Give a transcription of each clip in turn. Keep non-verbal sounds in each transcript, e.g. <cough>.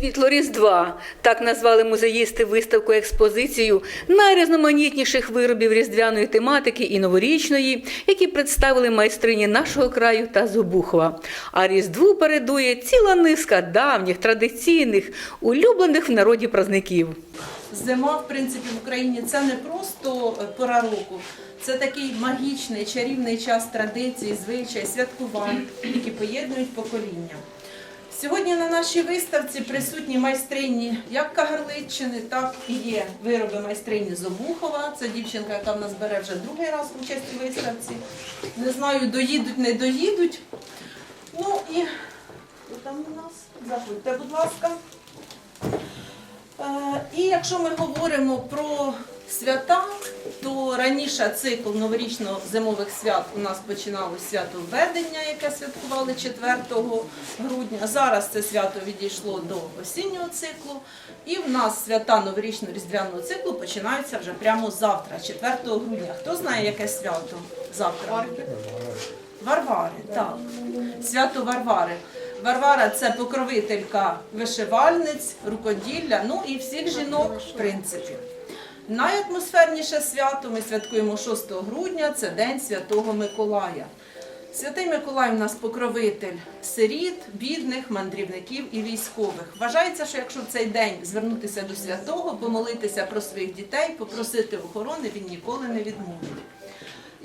Світло Різдва так назвали музеїсти виставку експозицію найрізноманітніших виробів різдвяної тематики і новорічної, які представили майстрині нашого краю та Зубухова. А Різдву передує ціла низка давніх, традиційних, улюблених в народі праздників. Зима, в принципі, в Україні це не просто е, пора року, це такий магічний, чарівний час традицій, звичай, святкувань, які поєднують покоління. Сьогодні на нашій виставці присутні майстрині як Кагарличчини, так і є вироби майстрині Зобухова. Це дівчинка, яка в нас бере вже другий раз участь у виставці. Не знаю, доїдуть, не доїдуть. Ну і там у нас? Заходьте, будь ласка. Е, І якщо ми говоримо про свята, то раніше цикл новорічно-зимових свят у нас починалося свято Введення, яке святкували 4 грудня. Зараз це свято відійшло до осіннього циклу. І в нас свята новорічно-різдвяного циклу починаються вже прямо завтра, 4 грудня. Хто знає, яке свято завтра? Варвари, так. Свято Варвари. Варвара це покровителька вишивальниць, рукоділля, ну і всіх жінок, в принципі. Найатмосферніше свято ми святкуємо 6 грудня, це День Святого Миколая. Святий Миколай у нас покровитель сиріт, бідних, мандрівників і військових. Вважається, що якщо в цей день звернутися до святого, помолитися про своїх дітей, попросити охорони, він ніколи не відмовить.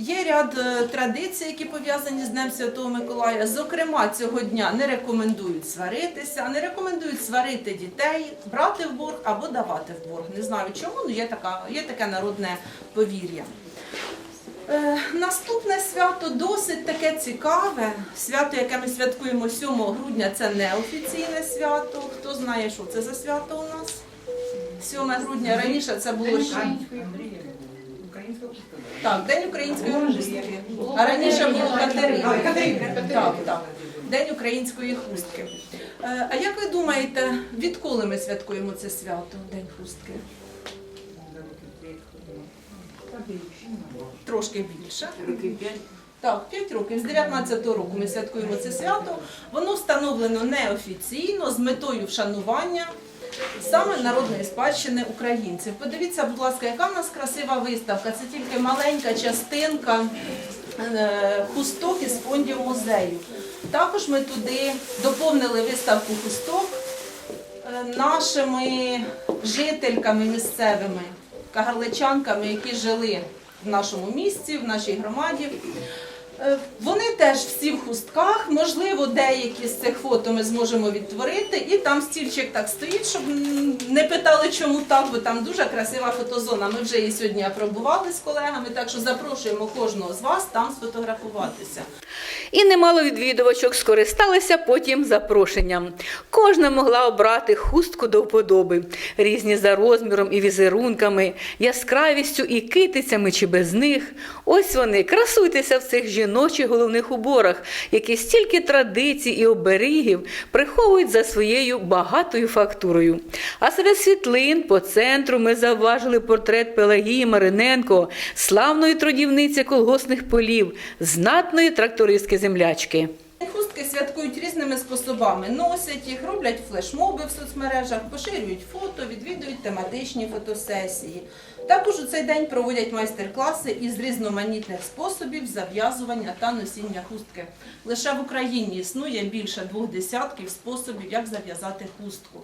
Є ряд е, традицій, які пов'язані з Днем Святого Миколая. Зокрема, цього дня не рекомендують сваритися, не рекомендують сварити дітей, брати в борг або давати в борг. Не знаю чому, але є, така, є таке народне повір'я. Е, наступне свято досить таке цікаве. Свято, яке ми святкуємо 7 грудня, це неофіційне свято. Хто знає, що це за свято у нас? 7 грудня раніше це було ще. Так, День української хустки. А раніше було Катерина. Так, так. День української хустки. Е, А як ви думаєте, відколи ми святкуємо це свято, День хустки? Трошки більше. Так, 5 років. З 19-го року ми святкуємо це свято. Воно встановлено неофіційно з метою вшанування саме народної спадщини українців. Подивіться, будь ласка, яка в нас красива виставка. Це тільки маленька частинка е, хусток із фондів музею. Також ми туди доповнили виставку хусток е, нашими жительками місцевими, кагарличанками, які жили в нашому місті, в нашій громаді. Е, Вони теж всі в хустках, можливо, деякі з цих фото ми зможемо відтворити, і там стільчик так стоїть, щоб не питали, чому так, бо там дуже красива фотозона. Ми вже її сьогодні апробували з колегами, так що запрошуємо кожного з вас там сфотографуватися. І немало відвідувачок скористалися потім запрошенням. Кожна могла обрати хустку до вподоби, різні за розміром і візерунками, яскравістю і китицями чи без них. Ось вони, красуйтеся в цих жіночих головних уборах, які стільки традицій і оберігів приховують за своєю багатою фактурою. А серед світлин по центру ми завважили портрет Пелагії Мариненко, славної трудівниці колгосних полів, знатної трактористки землячки. Хустки святкують різними способами. Носять їх, роблять флешмоби в соцмережах, поширюють фото, відвідують тематичні фотосесії. Також у цей день проводять майстер-класи із різноманітних способів зав'язування та носіння хустки. Лише в Україні існує більше двох десятків способів, як зав'язати хустку.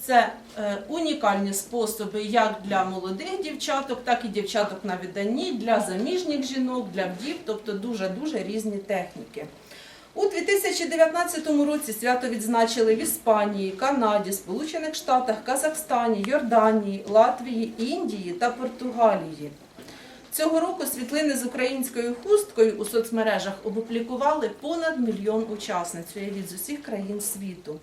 Це е, унікальні способи як для молодих дівчаток, так і дівчаток на відданні, для заміжніх жінок, для вдів, тобто дуже-дуже різні техніки. У 2019 році свято відзначили в Іспанії, Канаді, Сполучених Штатах, Казахстані, Йорданії, Латвії, Індії та Португалії. Цього року світлини з українською хусткою у соцмережах опублікували понад мільйон учасниць з усіх країн світу.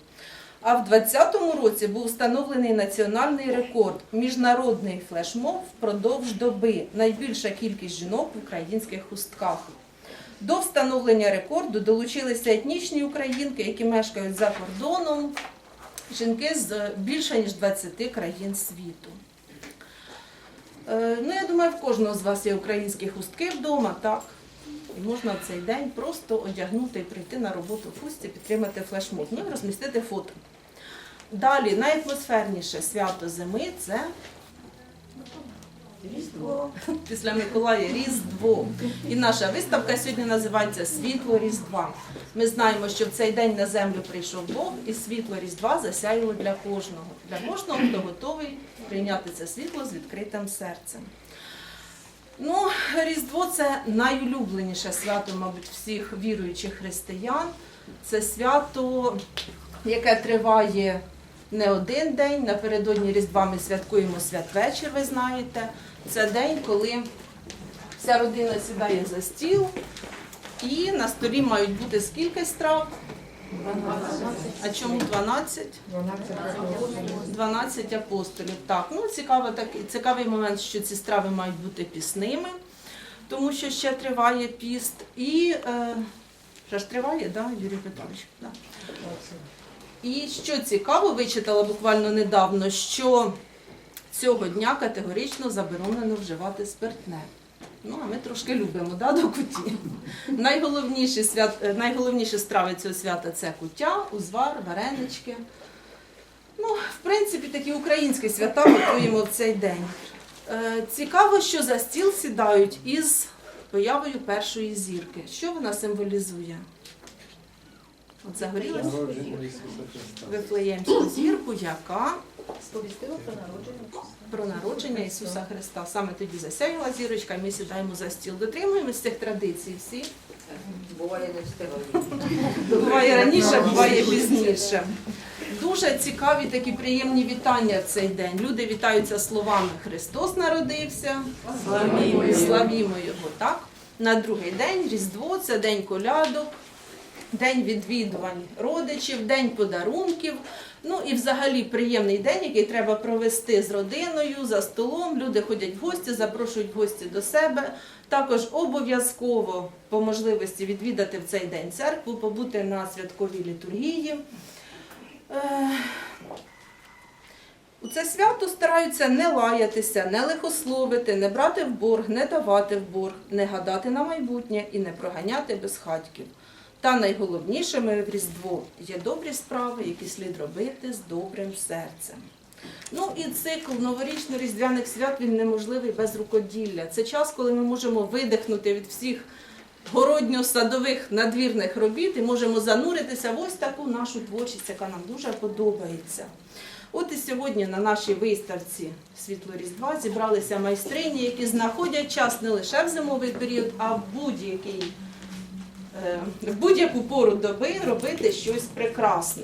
А в 2020 році був встановлений національний рекорд міжнародний флешмоб впродовж доби. Найбільша кількість жінок в українських хустках. До встановлення рекорду долучилися етнічні українки, які мешкають за кордоном, жінки з більше ніж 20 країн світу. Е, Ну, я думаю, в кожного з вас є українські хустки вдома, так? І можна в цей день просто одягнути і прийти на роботу в хустці, підтримати флешмоб, ну і розмістити фото. Далі найатмосферніше свято зими це Різдво. <laughs> після Миколая Різдво. І наша виставка сьогодні називається Світло Різдва. Ми знаємо, що в цей день на землю прийшов Бог, і світло Різдва засяяло для кожного. Для кожного, хто готовий прийняти це світло з відкритим серцем. Ну, Різдво це найулюбленіше свято, мабуть, всіх віруючих християн. Це свято, яке триває не один день. Напередодні Різдва ми святкуємо святвечір, ви знаєте. Це день, коли вся родина сідає за стіл, і на столі мають бути скільки страв? А чому 12? 12 апостолів. Так, ну цікаво, так, цікавий момент, що ці страви мають бути пісними, тому що ще триває піст. І е, вже ж триває, да, Юрій Петрович? Да. І що цікаво, вичитала буквально недавно, що цього дня категорично заборонено вживати спиртне. Ну, а ми трошки любимо да, до куті. Найголовніші, свят... е, найголовніші страви цього свята це куття, узвар, варенички. Ну, в принципі, такі українські свята готуємо в цей день. Е, Цікаво, що за стіл сідають із появою першої зірки. Що вона символізує? От загорілася Вифлеємську зірку, яка Сповістило про народження. Про народження Ісуса Христа. Саме тоді засяяла зірочка, і ми сідаємо за стіл. Дотримуємося цих традицій всі. Буває не встигали. Буває раніше, буває пізніше. Дуже цікаві такі приємні вітання в цей день. Люди вітаються словами Христос народився, славімо, славімо Його. Так? На другий день Різдво це день колядок, день відвідувань родичів, день подарунків. Ну і взагалі приємний день, який треба провести з родиною, за столом. Люди ходять в гості, запрошують гості до себе. Також обов'язково по можливості відвідати в цей день церкву, побути на святковій літургії. Е, У це свято стараються не лаятися, не лихословити, не брати в борг, не давати в борг, не гадати на майбутнє і не проганяти безхатьків. Та найголовнішими в Різдво є добрі справи, які слід робити з добрим серцем. Ну і цикл новорічно-різдвяних свят він неможливий без рукоділля. Це час, коли ми можемо видихнути від всіх городньо-садових надвірних робіт і можемо зануритися в ось таку нашу творчість, яка нам дуже подобається. От і сьогодні на нашій виставці Світло Різдва зібралися майстрині, які знаходять час не лише в зимовий період, а в будь-який в будь-яку пору доби робити щось прекрасне.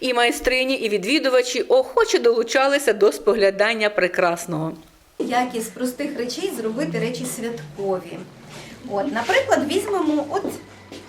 І майстрині, і відвідувачі охоче долучалися до споглядання прекрасного. як із простих речей зробити речі святкові. От, наприклад, візьмемо от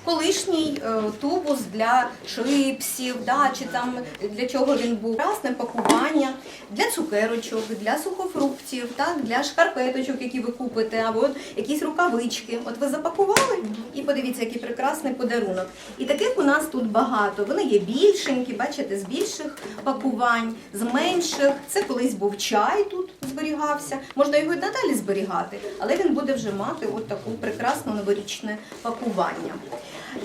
колишній е, тубус для чипсів, да, чи там для чого він був, красне пакування для цукерочок, для сухофруктів, так, для шкарпеточок, які ви купите, або якісь рукавички. От ви запакували і подивіться, який прекрасний подарунок. І таких у нас тут багато. Вони є більшенькі, бачите, з більших пакувань, з менших. Це колись був чай тут зберігався. Можна його і надалі зберігати, але він буде вже мати от таку прекрасне новорічне пакування.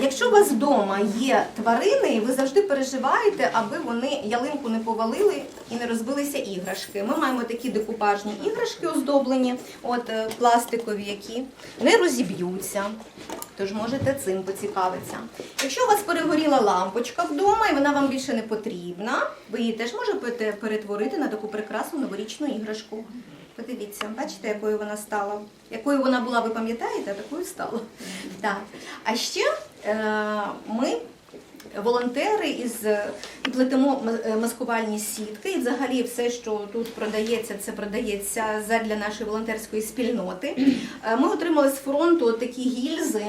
Якщо у вас вдома є тварини, ви завжди переживаєте, аби вони ялинку не повалили і не розбилися іграшки. Ми маємо такі декупажні іграшки оздоблені, от е, пластикові, які не розіб'ються. Тож можете цим поцікавитися. Якщо у вас перегоріла лампочка вдома і вона вам більше не потрібна, ви її теж можете перетворити на таку прекрасну новорічну іграшку. Подивіться, бачите, якою вона стала. Якою вона була, ви пам'ятаєте, такою стала. Так. А ще е, ми. Волонтери із плетемо е, маскувальні сітки, і взагалі все, що тут продається, це продається задля нашої волонтерської спільноти. Е, Ми отримали з фронту такі гільзи.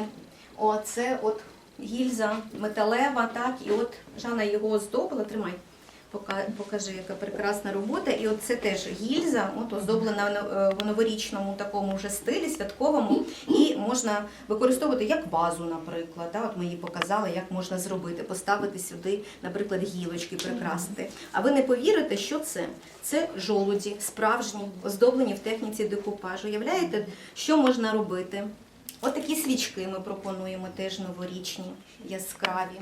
Оце от гільза металева, так, і от Жанна його оздобила. Тримай. Пока- Покажи, яка прекрасна робота. І от це теж гільза, от оздоблена в новорічному такому вже стилі, святковому, і можна використовувати як вазу, наприклад. Да? От ми її показали, як можна зробити, поставити сюди, наприклад, гілочки, прикрасити. А ви не повірите, що це? Це жолуді, справжні, оздоблені в техніці декупажу. Уявляєте, що можна робити? От такі свічки ми пропонуємо теж новорічні, яскраві.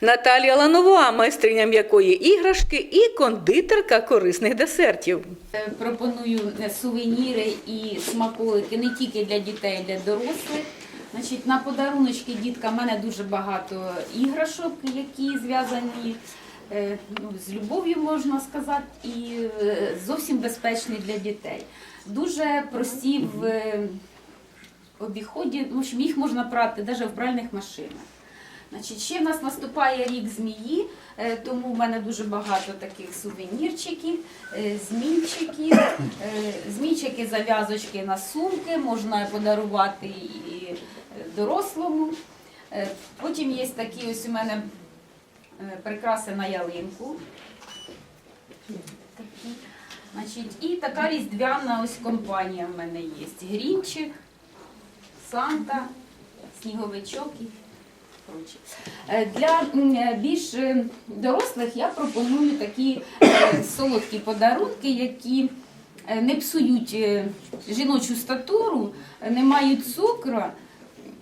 Наталія Ланова, майстриня м'якої іграшки і кондитерка корисних десертів. Е, Пропоную е, сувеніри і смаколики не тільки для дітей, а для дорослих. Значить, на подаруночки дітка в мене дуже багато іграшок, які зв'язані е, ну, з любов'ю, можна сказати, і зовсім безпечні для дітей. Дуже прості в обіході, в общем, їх можна брати навіть в пральних машинах. Значить, ще в нас наступає рік змії, е, тому в мене дуже багато таких сувенірчиків, е, змійчиків, е, змійчики, зав'язочки на сумки, можна подарувати і дорослому. Потім є такі ось у мене прикраси на ялинку. Значить, і така різдвяна ось компанія в мене є. Грінчик, Санта, сніговичок і. Е, Для е, більш е, дорослих я пропоную такі солодкі подарунки, які не псують жіночу статуру, не мають цукру.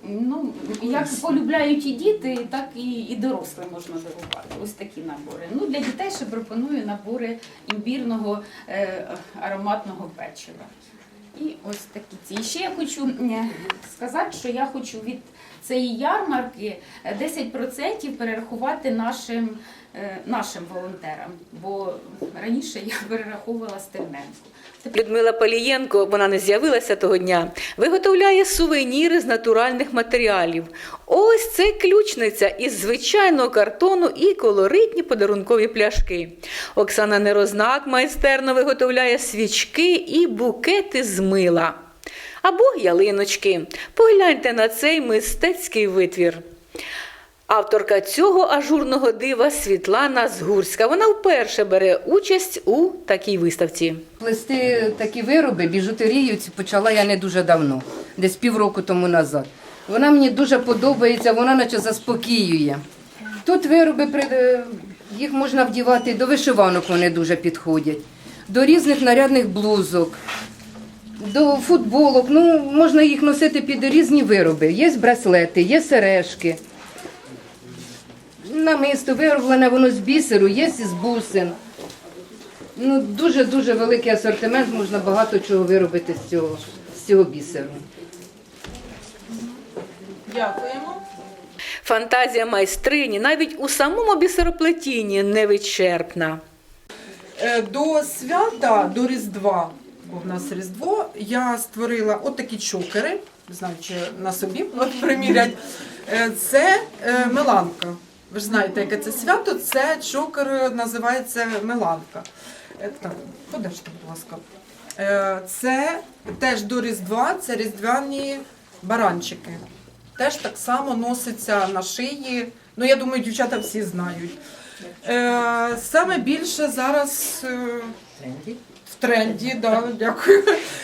Ну, як полюбляють і діти, так і, і дорослим можна дарувати. Ось такі набори. Ну, для дітей ще пропоную набори імбірного е, ароматного печива. І ось такі ці. І ще я хочу сказати, що я хочу від цієї ярмарки е, 10% перерахувати нашим, е, нашим волонтерам, бо раніше я <laughs> перераховувала Стерненку. Людмила Палієнко, вона не з'явилася того дня, виготовляє сувеніри з натуральних матеріалів. Ось це ключниця із звичайного картону і колоритні подарункові пляшки. Оксана Нерознак майстерно виготовляє свічки і букети з мила. Або ялиночки. Погляньте на цей мистецький витвір. Авторка цього ажурного дива Світлана Згурська. Вона вперше бере участь у такій виставці. Плести такі вироби, біжутерію почала я не дуже давно, десь півроку тому назад. Вона мені дуже подобається, вона наче заспокоює. Тут вироби при- їх можна вдівати, до вишиванок вони дуже підходять, до різних нарядних блузок, до футболок. Ну, можна їх носити під різні вироби. Є браслети, є сережки. Намисто вироблене воно з бісеру, є із бусин. Ну, дуже-дуже великий асортимент, можна багато чого виробити з цього, з цього бісеру. Дякуємо. Фантазія майстрині навіть у самому бісероплетінні невичерпна. Е, До свята, до Різдва, в нас Різдво, я створила от такі чокери, не знаю, чи на собі <laughs> примірять. Е, Це е, меланка. Ви ж знаєте, яке це свято, це чокер е, називається меланка. Так, подержте, будь ласка. Це теж до Різдва, це різдвяні баранчики. Теж так само носиться на шиї. Ну, я думаю, дівчата всі знають. Саме більше зараз в тренді, да, дякую.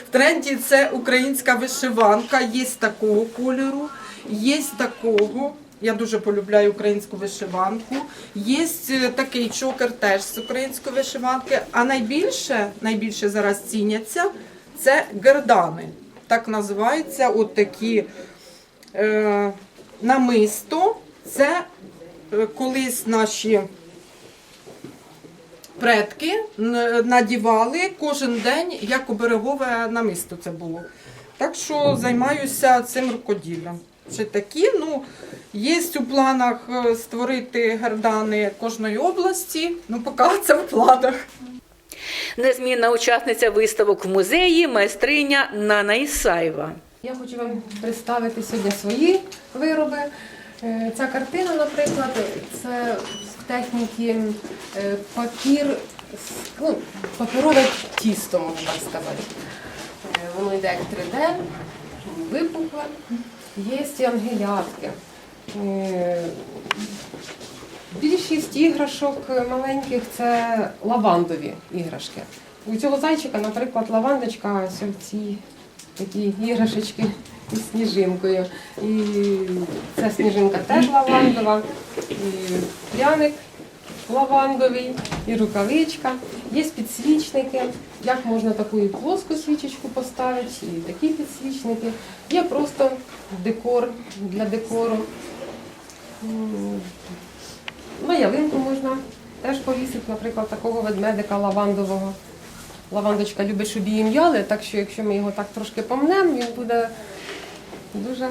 В тренді це українська вишиванка, є такого кольору, є такого. Я дуже полюбляю українську вишиванку. Є е, такий чокер теж з української вишиванки. А найбільше, найбільше зараз ціняться це гердани. Так називаються от такі е, намисто. Це е, колись наші предки надівали кожен день як оберегове намисто це було. Так що займаюся цим рукоділлям. Ще такі, ну, є у планах е, створити гердани кожної області, ну поки це в планах. Незмінна учасниця виставок в музеї майстриня Нана Ісаєва. Я хочу вам представити сьогодні свої вироби. Е, Ця картина, наприклад, це з техніки е, папір, ну, паперове тісто, можна сказати. Е, Воно йде як 3D, випукле. Є ангелятки. Е, Більшість іграшок маленьких це лавандові іграшки. У цього зайчика, наприклад, лавандочка в такі іграшечки із сніжинкою. І ця сніжинка теж лавандова, і пряник лавандовий, і рукавичка. Є підсвічники. Як можна таку і плоску свічечку поставити, і такі підсвічники. Є просто декор для декору. М, На ялинку можна теж повісити, наприклад, такого ведмедика лавандового. Лавандочка любить, щоб її м'яли, так що якщо ми його так трошки помнемо, він буде дуже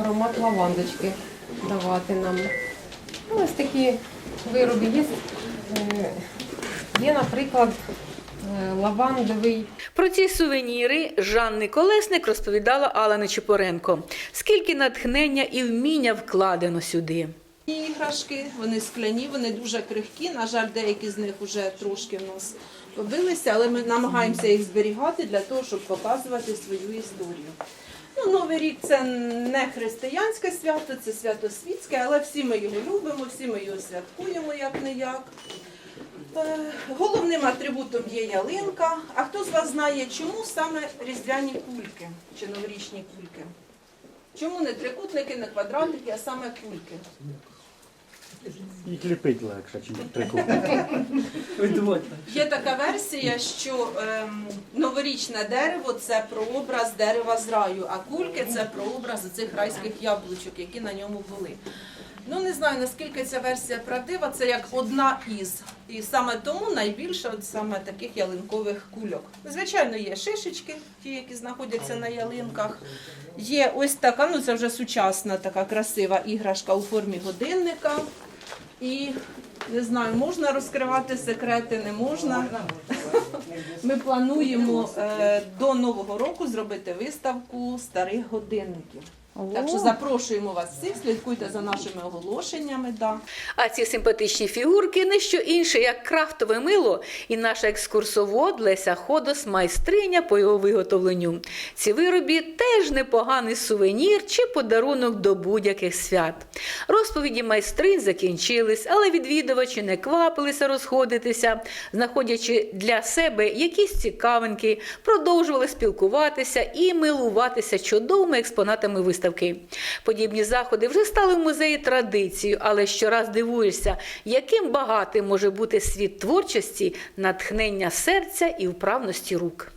аромат лавандочки давати нам. Ну, Ось такі вироби є. Е, Є, наприклад, е, лавандовий Про ці сувеніри Жанни Колесник розповідала Алла Нечипоренко. Скільки натхнення і вміння вкладено сюди. Іграшки, вони скляні, вони дуже крихкі. На жаль, деякі з них вже трошки в нас побилися, але ми намагаємося їх зберігати для того, щоб показувати свою історію. Ну, Новий рік це не християнське свято, це свято світське, але всі ми його любимо, всі ми його святкуємо як не як. Е, Головним атрибутом є ялинка. А хто з вас знає, чому саме різдвяні кульки чи новорічні кульки? Чому не трикутники, не квадратики, а саме кульки? Їх кліпить легше, ніж <laughs> прикупити. Є така версія, що ем, новорічне дерево це прообраз дерева з раю, а кульки це прообраз цих райських яблучок, які на ньому були. Ну не знаю наскільки ця версія правдива, це як одна із. І саме тому найбільше от саме таких ялинкових кульок. Звичайно, є шишечки, ті, які знаходяться на ялинках. Є ось така, ну це вже сучасна така красива іграшка у формі годинника. І не знаю, можна розкривати секрети, не можна. Ми плануємо е, до Нового року зробити виставку старих годинників. Так що запрошуємо вас всіх, слідкуйте за нашими оголошеннями. Да. А ці симпатичні фігурки не що інше, як крафтове мило, і наша екскурсовод Леся Ходос, майстриня по його виготовленню. Ці виробі теж непоганий сувенір чи подарунок до будь-яких свят. Розповіді майстринь закінчились, але відвідувачі не квапилися розходитися, знаходячи для себе якісь цікавинки, продовжували спілкуватися і милуватися чудовими експонатами виставки. Подібні заходи вже стали в музеї традицією, але щораз дивуєшся, яким багатим може бути світ творчості, натхнення серця і вправності рук.